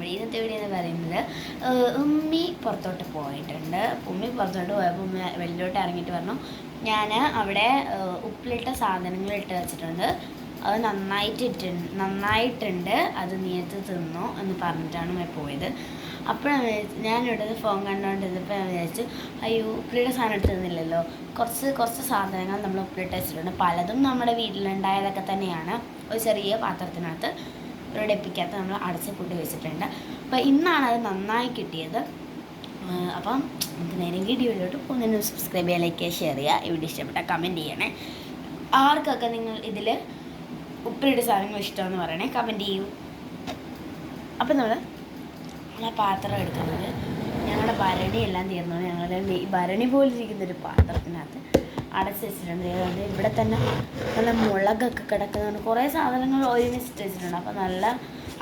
Video ഇന്നത്തെ video എന്ന് പറയുന്നത് ഉമ്മി പുറത്തോട്ട് പോയിട്ടുണ്ട്. ഉമ്മി പുറത്തോട്ട് പോയപ്പോൾ ഉമ്മ വെളിയിലോട്ട് ഇറങ്ങിയിട്ട് പറഞ്ഞു ഞാൻ അവിടെ ഉപ്പിലിട്ട സാധനങ്ങൾ ഇട്ട് വെച്ചിട്ടുണ്ട്. അത് നന്നായിട്ട് ഇട്ട് നന്നായിട്ടുണ്ട്. അത് നീത്ത് തിന്നു എന്ന് പറഞ്ഞിട്ടാണ് ഉമ്മ പോയത്. അപ്പോഴാണ് ഞാനിവിടെ ഫോൺ കണ്ടുകൊണ്ടിരുന്നപ്പോൾ ഞാൻ വിചാരിച്ചു അയ്യോ ഉപ്പിലിട്ട സാധനം എടുത്ത് തന്നില്ലല്ലോ. കുറച്ച് കുറച്ച് സാധനങ്ങൾ നമ്മൾ ഉപ്പിലിട്ട് വെച്ചിട്ടുണ്ട്. പലതും നമ്മുടെ വീട്ടിലുണ്ടായതൊക്കെ തന്നെയാണ്. ഒരു ചെറിയ പാത്രത്തിനകത്ത്. ഒരു നമ്മൾ അടച്ച് കൂട്ടി വെച്ചിട്ടുണ്ട് അപ്പോൾ ഇന്നാണ് അത് നന്നായി കിട്ടിയത്. അപ്പം നമുക്ക് നേരെ വീഡിയോയിലോട്ട് പോകുന്നതിന് സബ്സ്ക്രൈബ് ചെയ്യുക ലൈക്ക് ചെയ്യുക ഷെയർ ചെയ്യുക. ഇവിടെ ഇഷ്ടപ്പെട്ട കമന്റ് ചെയ്യണേ. ആർക്കൊക്കെ നിങ്ങൾ ഇതിൽ ഉപ്പിലിട്ട സാധനങ്ങൾ ഇഷ്ടമെന്ന് പറയണേ കമന്റ് ചെയ്യൂ. അപ്പം നമ്മൾ നമ്മളെ പാത്രം എടുക്കുന്നത് ഞങ്ങളുടെ ഭരണി എല്ലാം തീർന്നു ഞങ്ങളുടെ ഭരണി പോലിരിക്കുന്നൊരു പാത്രത്തിനകത്ത് അടച്ച് വെച്ചിട്ടുണ്ട്. ഇവിടെ തന്നെ നല്ല മുളകൊക്കെ കിടക്കുന്നുണ്ട് കുറേ സാധനങ്ങൾ ഒരുമിച്ചിട്ട് വെച്ചിട്ടുണ്ട്. അപ്പോൾ നല്ല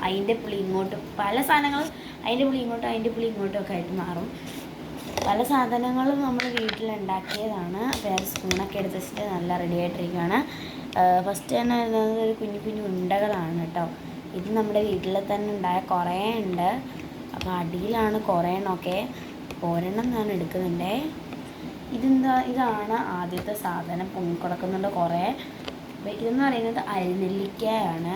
അതിന്റെ പുളി ഇങ്ങോട്ടും പല സാധനങ്ങൾ അതിന്റെ പുളി ഇങ്ങോട്ടും അതിന്റെ പുളി ഇങ്ങോട്ടും ഒക്കെ ആയിട്ട് മാറും. പല സാധനങ്ങളും നമ്മൾ വീട്ടിലുണ്ടാക്കിയതാണ്. വേറെ സ്പൂണൊക്കെ എടുത്ത് വെച്ചിട്ട് നല്ല റെഡി ആയിട്ടിരിക്കുകയാണ്. ഫസ്റ്റ് തന്നെ വരുന്നത് ഒരു കുഞ്ഞു കുഞ്ഞു ഉണ്ടകളാണ് കേട്ടോ. ഇത് നമ്മുടെ വീട്ടിൽ തന്നെ ഉണ്ടായ കുറേ ഉണ്ട്. അപ്പോൾ അടിയിലാണ് കുറേ എണ്ണമൊക്കെ. ഒരെണ്ണം ഞാൻ എടുക്കുന്നുണ്ടേ. ഇതെന്താ? ഇതാണ് ആദ്യത്തെ സാധനം. പൊങ്ങിക്കിടക്കുന്നുണ്ട് കുറേ. അപ്പോൾ ഇതെന്ന് പറയുന്നത് അരിനെല്ലിക്കയാണ്.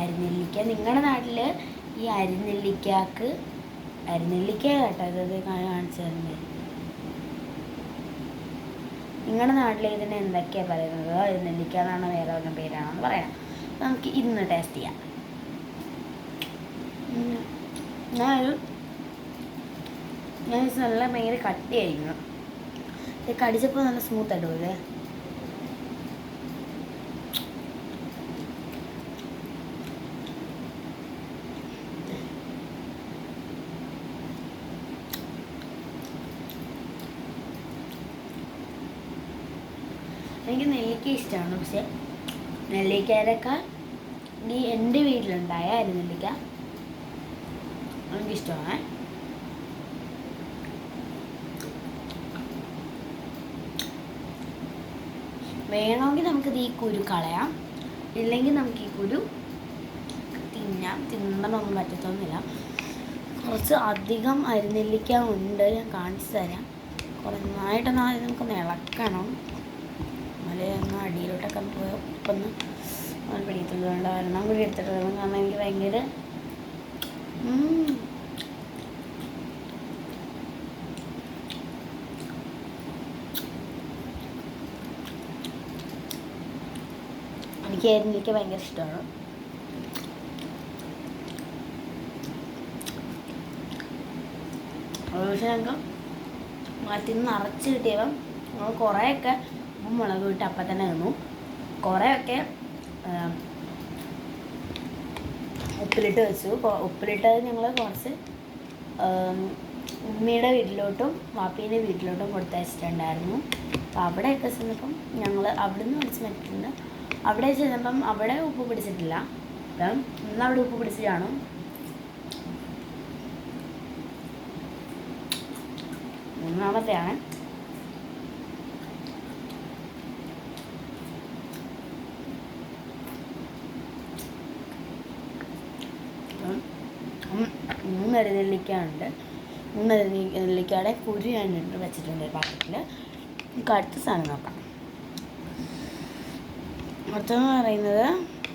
അരിനെല്ലിക്ക. നിങ്ങളുടെ നാട്ടിൽ ഈ അരിനെല്ലിക്കാക്ക് അരിനെല്ലിക്ക കേട്ടോ ഇത് കാണിച്ചു തരുന്നത് നിങ്ങളുടെ നാട്ടിൽ ഇതിന് എന്തൊക്കെയാണ് പറയുന്നത്? അരിനെല്ലിക്ക എന്നാണ് വേറെ വല്ല പേരാണെന്ന് പറയാം. നമുക്ക് ഇന്ന് ടേസ്റ്റ് ചെയ്യാം. ഞാനൊരു ഞാൻ നല്ല ഭയങ്കര കട്ടിയായിരിക്കണം ഇത് കടിച്ചപ്പോൾ നല്ല സ്മൂത്ത് ആയിട്ട് പോലെ എനിക്ക് നെല്ലിക്ക ഇഷ്ടമാണ് പക്ഷെ നെല്ലിക്കയിലൊക്കെ ഈ എന്റെ വീട്ടിലുണ്ടായ അരിനെല്ലിക്ക എനിക്കിഷ്ടമാണ് വേണമെങ്കിൽ നമുക്കിത് ഈ കുരു കളയാം. ഇല്ലെങ്കിൽ നമുക്ക് ഈ കുരു തിന്നാം. തിന്നണമൊന്നും പറ്റത്തൊന്നുമില്ല. കുറച്ച് അധികം അരിനെല്ലിക്ക ഉണ്ട്. ഞാൻ കാണിച്ചു തരാം. കുറേ നന്നായിട്ടൊന്ന് ആദ്യം നമുക്കൊന്ന് ഇളക്കണം എന്നാലേ ഒന്ന് അടിയിലോട്ടൊക്കെ പോയി ഉപ്പൊന്ന് ഒന്ന് പിടിക്കത്തുള്ളൂ ഒരെണ്ണം കൂടി എടുത്തിട്ട് വരണം കാരണം എനിക്ക് ഭയങ്കര എനിക്ക് എരിഞ്ഞിലേക്ക് ഭയങ്കര ഇഷ്ടമാണ് പക്ഷേ ഞങ്ങൾക്ക് മാറ്റി നിറച്ച് കിട്ടിയപ്പം ഞങ്ങൾ കുറേയൊക്കെ മുളക് വിട്ട് അപ്പം തന്നെ നിന്നു. കുറേയൊക്കെ ഉപ്പിലിട്ട് വെച്ചു. ഉപ്പിലിട്ടത് ഉപ്പിലിട്ട് ഞങ്ങൾ കുറച്ച് ഉമ്മിയുടെ വീട്ടിലോട്ടും വാപ്പീന്റെ വീട്ടിലോട്ടും കൊടുത്തയച്ചിട്ടുണ്ടായിരുന്നു. അപ്പോൾ അവിടെയൊക്കെ ചെന്നപ്പം ഞങ്ങൾ അവിടുന്ന് മേടിച്ച് പറ്റിയിട്ടുണ്ട് അവിടെ ചെന്നപ്പം അവിടെ ഉപ്പ് പിടിച്ചിട്ടില്ല. ഇന്ന് അവിടെ ഉപ്പ് പിടിച്ച് കാണും. മൂന്നാമത്തെയാണ്. മൂന്നര നെല്ലിക്കാണ്ട് മൂന്നര നെല്ലിക്കാടെ കുരു ഞാൻ വെച്ചിട്ടുണ്ട് പാത്രത്തിൽ നമുക്ക് അടുത്ത സാധനം നോക്കാം. അടുത്തെന്ന് പറയുന്നത്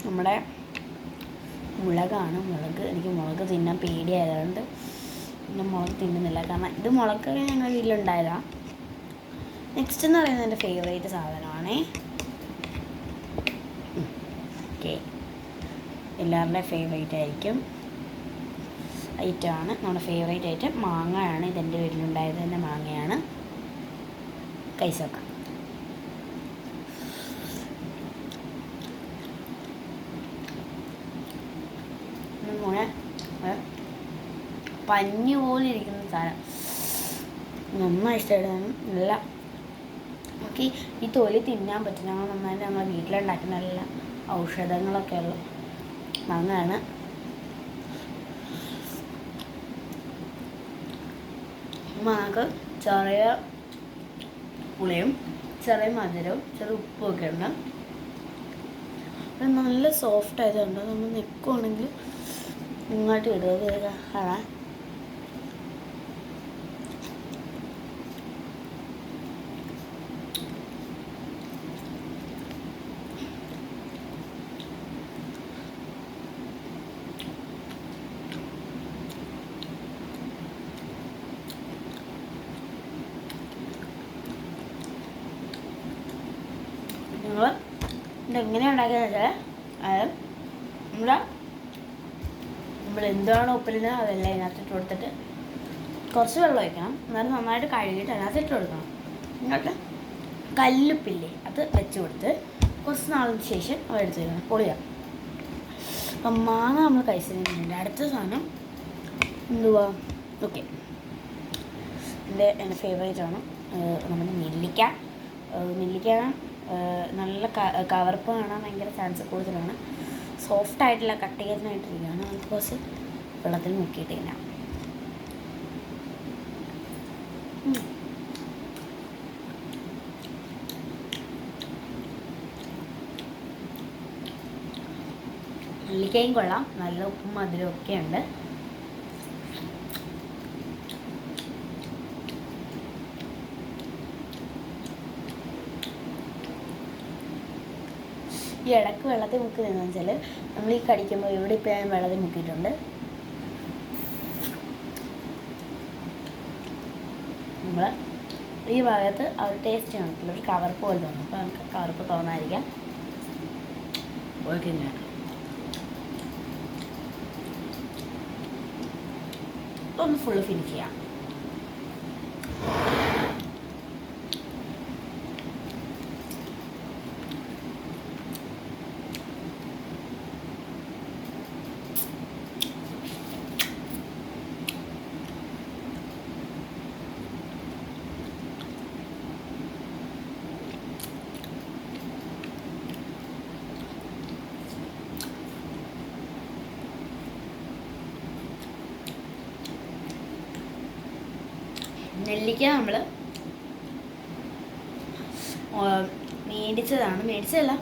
നമ്മുടെ മുളകാണ്. മുളക് എനിക്ക് മുളക് തിന്നാൻ പേടിയായതുകൊണ്ട് പിന്നെ മുളക് തിന്നുന്നില്ല. കാരണം ഇത് മുളകൊക്കെ ഞങ്ങളുടെ വീട്ടിലുണ്ടായതാണ് നെക്സ്റ്റ് എന്ന് പറയുന്നത് എന്റെ ഫേവറേറ്റ് സാധനമാണേ. ഓക്കെ എല്ലാവരുടെയും ഫേവറേറ്റ് ആയിരിക്കും. ഐറ്റമാണ് നമ്മുടെ ഫേവറേറ്റ് ഐറ്റം മാങ്ങയാണ്. ഇതെന്റെ വീട്ടിലുണ്ടായത് തന്നെ മാങ്ങയാണ്. കൈസൊക്ക മോനെ ഏ, പഞ്ഞി പോലെ ഇരിക്കുന്ന സാധനം. നന്നായി ഇഷ്ടമായിട്ടാണ് നല്ല. നമുക്ക് ഈ- തൊലി തിന്നാൻ പറ്റും ഞങ്ങൾ നന്നായിട്ട് ഞങ്ങൾ വീട്ടിലുണ്ടാക്കുന്ന എല്ലാ ഔഷധങ്ങളൊക്കെ ഉള്ളു. അങ്ങനെയാണ് മാങ്ങക്ക് ചെറിയ പുളിയും ചെറിയ മധുരവും ചെറിയ ഉപ്പും ഒക്കെ ഉണ്ട്. നല്ല സോഫ്റ്റ് ആയതുകൊണ്ട് നമ്മൾ നിൽക്കുവാണെങ്കിൽ ഇങ്ങോട്ട് ഇടുക. കാണാൻ നിങ്ങൾ ഇതെങ്ങനെയാണ് ഉണ്ടാക്കിയെന്ന് വെച്ചാൽ അത് നമ്മുടെ നമ്മൾ എന്താണോ ഉപ്പിലിന് അതെല്ലാം അതിനകത്ത് ഇട്ട് കൊടുത്തിട്ട് കുറച്ച് വെള്ളം ഒഴിക്കണം. എന്നാലും നന്നായിട്ട് കഴുകിയിട്ട് അതിനകത്ത് ഇട്ട് കൊടുക്കണം. എന്നിട്ട് കല്ലുപ്പില്ലേ അത് വെച്ച് കൊടുത്ത് കുറച്ച് നാളിന് ശേഷം അത് എടുത്ത് വെക്കണം പൊളിയാ. അപ്പം മാങ്ങ നമ്മൾ കഴിച്ചിട്ടുണ്ട് അടുത്ത സാധനം എന്തുവാ? ഓക്കെ. എന്റെ എന്റെ ഫേവറേറ്റ് ആണ്. നമ്മുടെ നെല്ലിക്ക. നെല്ലിക്ക നല്ല കവർപ്പ് കാണാൻ ഭയങ്കര ചാൻസ് കൂടുതലാണ്. സോഫ്റ്റ് ആയിട്ടുള്ള കട്ട് ചെയ്യുന്നതായിട്ടിരിക്കുകയാണ് നമുക്ക് കുറച്ച് വെള്ളത്തിൽ മുക്കിയിട്ട് ഉം. നെല്ലിക്കയും കൊള്ളാം. നല്ല ഉപ്പും മധുരവും ഒക്കെ ഉണ്ട് ഈ ഇടയ്ക്ക് വെള്ളത്തിൽ മുക്കുന്നതെന്ന് വെച്ചാൽ നമ്മൾ ഈ കടിക്കുമ്പോൾ ഇവിടെ ഇപ്പോൾ ഞാൻ വെള്ളത്തിൽ മുക്കിയിട്ടുണ്ട്? നമ്മൾ ഈ ഭാഗത്ത് ആ ഒരു ടേസ്റ്റ് കാണത്തില്ല. ഒരു കവർപ്പ് പോലെ തോന്നും. അപ്പോൾ നമുക്ക് കവർപ്പ് തോന്നാതിരിക്കാം. ഓക്കെ ഒന്ന് ഫുള്ള് ഫിനിഷ് ചെയ്യാം. നെല്ലിക്ക നമ്മൾ മേടിച്ചതാണ്. മേടിച്ചതല്ല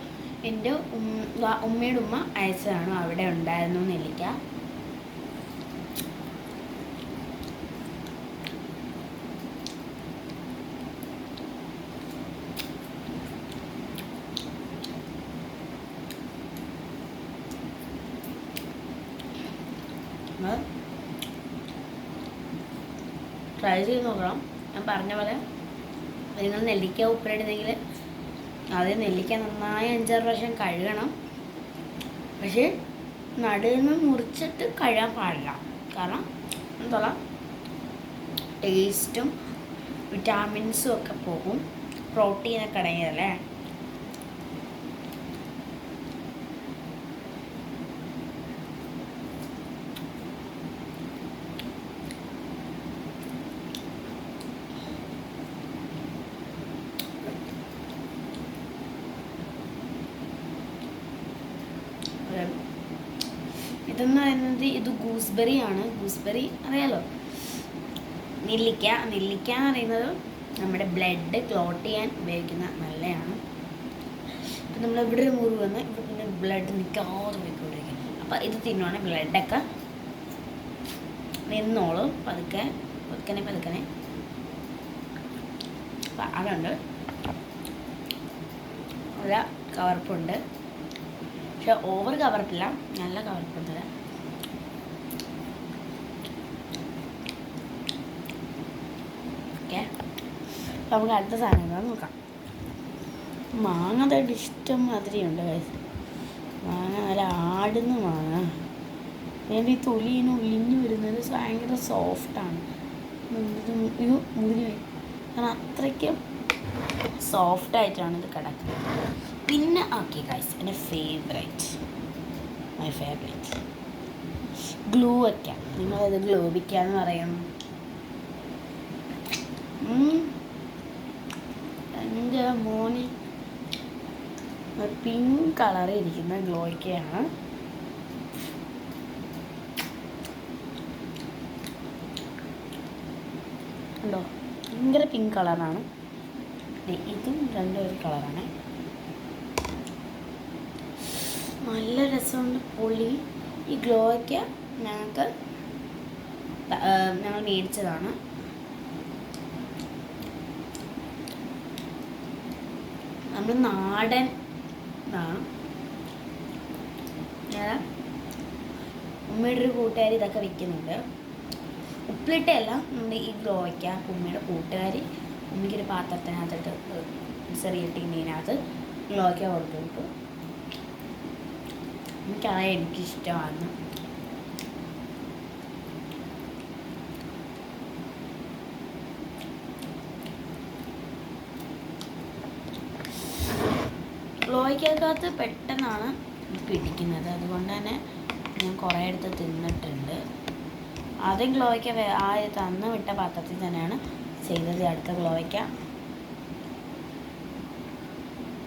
എന്റെ ഉമ്മ ഉമ്മയുടെ ഉമ്മ അയച്ചതാണ്. അവിടെ ഉണ്ടായിരുന്നു നെല്ലിക്ക. ട്രൈ ചെയ്ത് നോക്കണം. ഞാൻ പറഞ്ഞ പോലെ നിങ്ങൾ നെല്ലിക്ക ഉപ്പിലിടുന്നെങ്കിൽ അത് നെല്ലിക്ക നന്നായി അഞ്ചാറ് പ്രാവശ്യം കഴുകണം. പക്ഷേ നടുവിൽ നിന്ന് മുറിച്ചിട്ട് കഴുകാൻ പാടില്ല. കാരണം എന്താ ടേസ്റ്റും വിറ്റാമിൻസും ഒക്കെ പോകും. പ്രോട്ടീനൊക്കെ അടങ്ങിയതല്ലേ ഒരു ഇതെന്ന് പറയുന്നത് ഇത് ഗൂസ്ബെറി ആണ്. ഗൂസ്ബെറി അറിയാലോ? നെല്ലിക്ക. നെല്ലിക്ക എന്ന് പറയുന്നത് നമ്മുടെ ബ്ലഡ് ക്ലോട്ട് ചെയ്യാൻ ഉപയോഗിക്കുന്ന നല്ലതാണ് അപ്പം നമ്മൾ ഇവിടെ ഒരു മുറിവ് വന്ന് ഇവിടെ പിന്നെ ബ്ലഡ് നിൽക്കാതെ പോയിക്കൊണ്ടിരിക്കും. അപ്പം ഇത് തിന്നുവാണെങ്കിൽ ബ്ലഡൊക്കെ നിന്നോളും. പതുക്കെ പതുക്കനെ പതുക്കനെ. അപ്പം അതുണ്ട്. നല്ല കവർപ്പുണ്ട് പക്ഷെ ഓവർ കവർപ്പില്ല നല്ല കവർപ്പുണ്ട് ഓക്കെ നമുക്ക് അടുത്ത സാധനം നോക്കാം. മാങ്ങ തട്ട് ഇഷ്ടം മാതിരിയുണ്ട്. മാങ്ങ നല്ല ആടുന്ന മാങ്ങ. അതിന്റെ ഈ തൊലിന് ഉലിഞ്ഞു വരുന്നത് ഭയങ്കര സോഫ്റ്റാണ് മുറിഞ്ഞു കാരണം അത്രയ്ക്കും സോഫ്റ്റായിട്ടാണ് ഇത് കിടക്കുന്നത്. പിന്നെ ഓക്കെ ഗൈസ് എന്റെ ഫേവറേറ്റ് മൈ ഫേവറേറ്റ് ഗ്ലൂ വയ്ക്കാം നിങ്ങളത് ഗ്ലോബിക്കാന്ന് പറയും. എന്റെ മോനി പിങ്ക് കളറിൽ ഇരിക്കുന്ന ഗ്ലോയ്ക്കയാണ്. ഉണ്ടോ ഭയങ്കര പിങ്ക് കളറാണ് ഇതും രണ്ടും ഒരു കളറാണ് നല്ല രസമുണ്ട്. പൊളി ഈ ഗ്ലോയ്ക്ക് ഞങ്ങൾക്ക് ഞങ്ങൾ മേടിച്ചതാണ്. നമ്മൾ നാടൻ ഇതാണ് ഉമ്മയുടെ ഒരു കൂട്ടുകാരി ഇതൊക്കെ വിൽക്കുന്നുണ്ട് ഉപ്പിലിട്ടല്ല നമ്മുടെ ഈ ഗ്ലോയ്ക്ക ഉമ്മയുടെ കൂട്ടുകാരി ഉമ്മയ്ക്കൊരു പാത്രത്തിനകത്തിട്ട് ചെറിയ ടീമിനകത്ത് ഗ്ലോയ്ക്ക കൊടുത്തു വിട്ടു എനിക്കത് എനിക്കിഷ്ടമാണ്. ക്ലോയ്ക്കകത്ത് പെട്ടെന്നാണ് പിടിക്കുന്നത്. അതുകൊണ്ട് തന്നെ ഞാൻ കുറേ എടുത്ത് തിന്നിട്ടുണ്ട്. ആദ്യം ഗ്ലോയ്ക്ക വേ- ആ തന്ന് വിട്ട പാത്രത്തിൽ തന്നെയാണ് ചെയ്തത്. അടുത്ത ഗ്ലോയ്ക്ക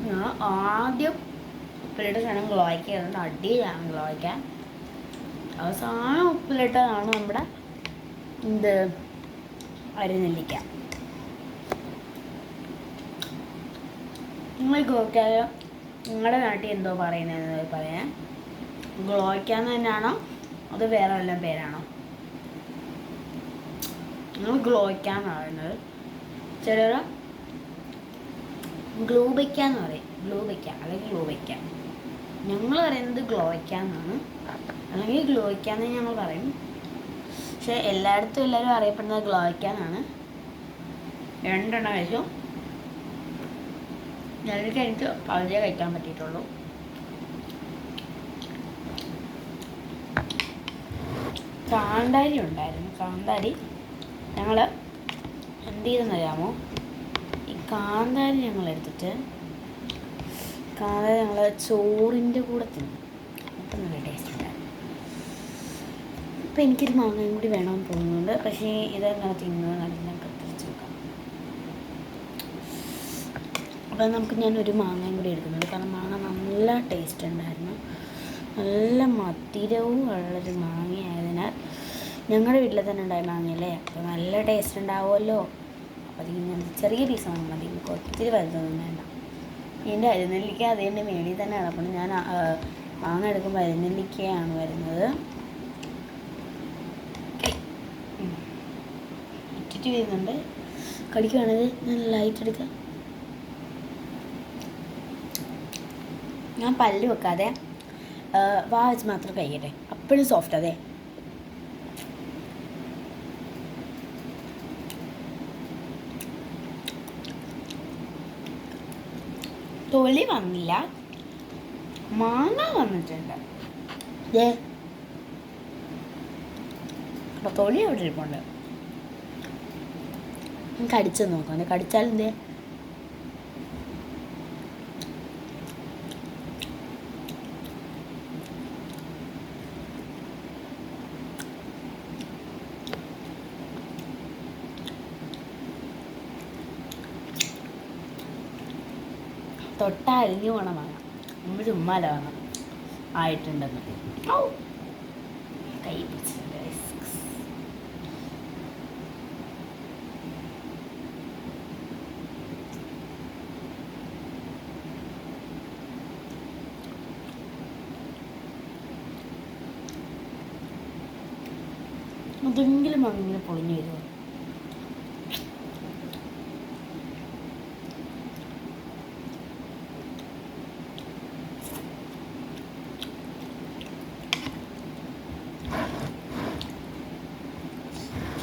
ഞാൻ ആദ്യം ഉപ്പിലിട്ട സാധനം ഗ്ലോയ്ക്ക് ആയിരുന്നു അടിയിലാണ് ഗ്ലോയ്ക്കാൻ. അവസാനം ഉപ്പിലിട്ടതാണ് നമ്മുടെ എന്ത്? അരിനെല്ലിക്ക നിങ്ങൾ ഗ്ലോയ്ക്കായ നിങ്ങളുടെ നാട്ടിൽ എന്തോ പറയുന്നതെന്ന് പറയാൻ ഗ്ലോയ്ക്കാന്ന് തന്നെയാണോ? അത് വേറെ വല്ല പേരാണോ? നിങ്ങൾ ഗ്ലോയ്ക്കാന്ന് പറയുന്നത് ചിലർ ഗ്ലൂ വയ്ക്കാന്ന് പറയും. ഗ്ലൂബയ്ക്ക അല്ലെങ്കിൽ ഗ്ലൂബയ്ക്ക ഞങ്ങൾ പറയുന്നത് ഗ്ലോയ്ക്കാന്നാണ്. അല്ലെങ്കിൽ ഗ്ലോയ്ക്കാന്ന് ഞങ്ങൾ പറയും. പക്ഷെ എല്ലായിടത്തും എല്ലാവരും അറിയപ്പെടുന്നത് ഗ്ലോയ്ക്ക എന്നാണ് രണ്ടെണ്ണം കഴിച്ചു. ഞങ്ങൾക്ക് എനിക്ക് പകുതിയെ കഴിക്കാൻ പറ്റിയിട്ടുള്ളൂ. കാന്താരി ഉണ്ടായിരുന്നു. കാന്താരി ഞങ്ങൾ എന്ത് ചെയ്തെന്നറിയാമോ? ഈ കാന്താരി ഞങ്ങൾ എടുത്തിട്ട് കാന്താരി ഞങ്ങൾ ചോറിന്റെ കൂടെ തിന്നു. അപ്പം നല്ല ടേസ്റ്റ് ഉണ്ടായിരുന്നു. അപ്പം എനിക്കൊരു മാങ്ങയും കൂടി വേണമെന്ന് തോന്നുന്നുണ്ട്. പക്ഷേ ഇതെങ്ങനെ തിന്നത് നല്ല കത്തിരിച്ച് വെക്കാം അപ്പം നമുക്ക് ഞാൻ ഒരു മാങ്ങയും കൂടി എടുക്കുന്നുണ്ട്. കാരണം മാങ്ങ നല്ല ടേസ്റ്റ് ഉണ്ടായിരുന്നു. നല്ല മധുരവും ഉള്ളൊരു മാങ്ങയായതിനാൽ ഞങ്ങളുടെ വീട്ടിൽ തന്നെ ഉണ്ടായ മാങ്ങയല്ലേ? അപ്പോൾ നല്ല ടേസ്റ്റ് ഉണ്ടാവുമല്ലോ. അപ്പോൾ അതിങ്ങനെ ചെറിയ പീസ് വാങ്ങാൻ മതി. ഒത്തിരി വലുതൊന്നും വേണ്ട. എന്റെ അരിനെല്ലിക്ക അതിന്റെ മേളിൽ തന്നെ കിടപ്പുണ്ട് ഞാൻ മാങ്ങ എടുക്കുമ്പോൾ വരുന്നത്. ഇറ്റിറ്റ് വരുന്നുണ്ട്. കടിക്കുവാണെങ്കിൽ ഞാൻ ലൈറ്റ് എടുക്കാം. ഞാൻ പല്ല് വെക്കാതെ വാ വെച്ച് മാത്രം കഴിയട്ടെ. അപ്പോഴും സോഫ്റ്റ് അതെ. തൊലി വന്നില്ല. മാങ്ങ വന്നിട്ടുണ്ട്. എവിടെ തൊലി അവിടെ ഇരിപ്പുണ്ട്? കടിച്ചു നോക്കാം. കടിച്ചാലെന്തേ തൊട്ട അരിഞ്ഞു പോണം വേണം നമ്മൾ ചുമ്മാല വേണം ആയിട്ടുണ്ടെന്ന്. അതെങ്കിലും അങ്ങനെ പൊളിഞ്ഞു വരുമോ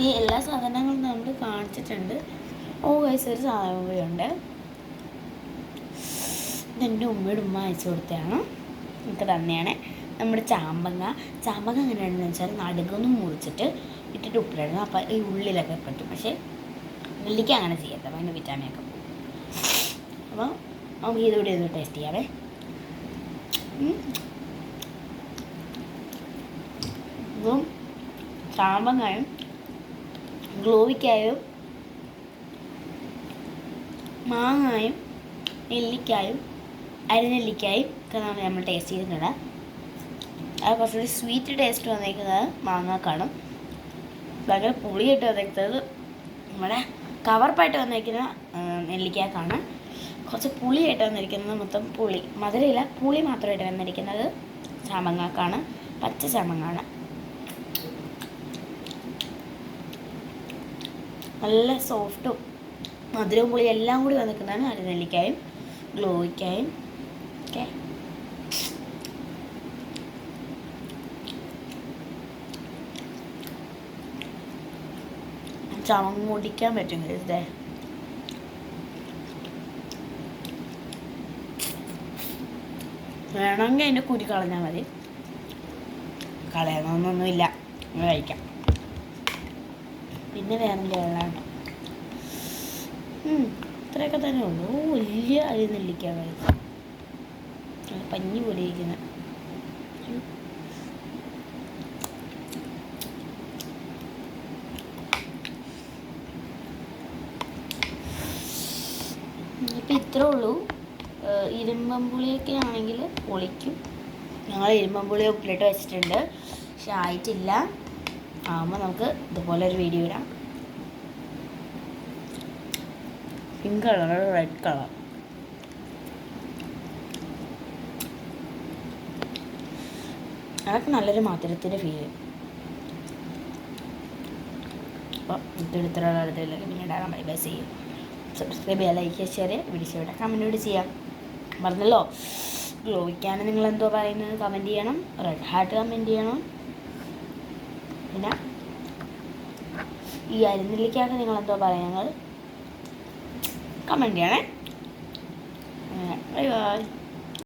ഈ എല്ലാ സാധനങ്ങളും നമ്മൾ കാണിച്ചിട്ടുണ്ട്. ഓ ഗൈസ് ഒരു സാധനം ഉണ്ട്. ഇതെന്റെ ഉമ്മയുടെ ഉമ്മ അയച്ചു കൊടുത്തതാണ്. എനിക്ക് തന്നെയാണ്. നമ്മുടെ ചാമ്പങ്ങ. ചാമ്പങ്ങ എങ്ങനെയാണെന്ന് വെച്ചാൽ നടുകൊന്ന് മുറിച്ചിട്ട് ഇട്ടിട്ട് ഉപ്പിലിടണം. അപ്പം ഈ ഉള്ളിലൊക്കെ പറ്റും. പക്ഷേ നെല്ലിക്ക അങ്ങനെ ചെയ്യാത്ത അതിന്റെ വിറ്റാമിൻ ഒക്കെ അപ്പോൾ നമുക്ക് ഇതുകൂടി ഒന്ന് ടേസ്റ്റ് ചെയ്യാവേ. ഇതും ചാമ്പങ്ങയും ഗ്ലോവിക്കായും മാങ്ങായും നെല്ലിക്കായും അരിനെല്ലിക്കായും ഒക്കെ നമ്മൾ നമ്മൾ ടേസ്റ്റ് ചെയ്തിട്ടുണ്ട് അത് കുറച്ചുകൂടി സ്വീറ്റ് ടേസ്റ്റ് വന്നേക്കുന്നത് മാങ്ങാക്കാണ്. ഭയങ്കര പുളിയായിട്ട് വന്നേക്കുന്നത് നമ്മുടെ കവർപ്പായിട്ട് വന്നിരിക്കുന്ന ആ, നെല്ലിക്കാക്കാണ്. കുറച്ച് പുളിയായിട്ട് വന്നിരിക്കുന്നത് മൊത്തം പുളി. മധുരയില്ല പുളി മാത്രമായിട്ട് വന്നിരിക്കുന്നത് ചാമങ്ങാക്കാണ് പച്ച ചാമങ്ങാണ്. നല്ല സോഫ്റ്റും മധുരവും പുളി എല്ലാം കൂടി വന്നിരിക്കുന്നതാണ് അരനെല്ലിക്കായും ഗ്ലോയ്ക്കായും. ഓക്കെ. ചമങ്ങ് മുടിക്കാൻ പറ്റും ഇതേ വേണമെങ്കിൽ അതിന്റെ കുരി കളഞ്ഞാൽ മതി. കളയണമെന്നൊന്നുമില്ല. കഴിക്കാം. പിന്നെ വേറെ വെള്ളമാണ് ഇത്രയൊക്കെ തന്നെ ഉള്ളൂ. വലിയ അരി നെല്ലിക്ക പഞ്ഞി പോലെ ഇരിക്കുന്നത് ഇത്രേ ഉള്ളൂ. ഇരുമ്പമ്പുളിയൊക്കെ ആണെങ്കിൽ പൊളിക്കും. ഞങ്ങൾ ഇരുമ്പമ്പുളി ഉപ്പിലിട്ട് വെച്ചിട്ടുണ്ട്. പക്ഷെ ആയിട്ടില്ല. ആകുമ്പോൾ നമുക്ക് ഇതുപോലെ ഒരു വീഡിയോ ഇടാം. പിങ്ക് കളർ റെഡ് കളർ അതൊക്കെ നല്ലൊരു മധുരത്തിന്റെ ഫീൽ അപ്പോൾ ഇതെടുത്തുള്ള അടുത്തേക്ക് ഇടാൻ ബൈ ബൈ ചെയ്യും സബ്സ്ക്രൈബ് ചെയ്യുക ലൈക്ക് ചെയ്യുക ഷെയർ ചെയ്യുക വീഡിയോ വിടാം കമന്റ് ചെയ്യാം. പറഞ്ഞല്ലോ ഗ്ലോവിക്കാണ് നിങ്ങൾ എന്തോ പറയുന്നത്? കമന്റ് ചെയ്യണം. റെഡ് ഹാർട്ട് കമന്റ് ചെയ്യണം പിന്നെ ഈ നിങ്ങൾ എന്തോ പറയുന്നത്. കമന്റ് ചെയ്യണേ. Bye bye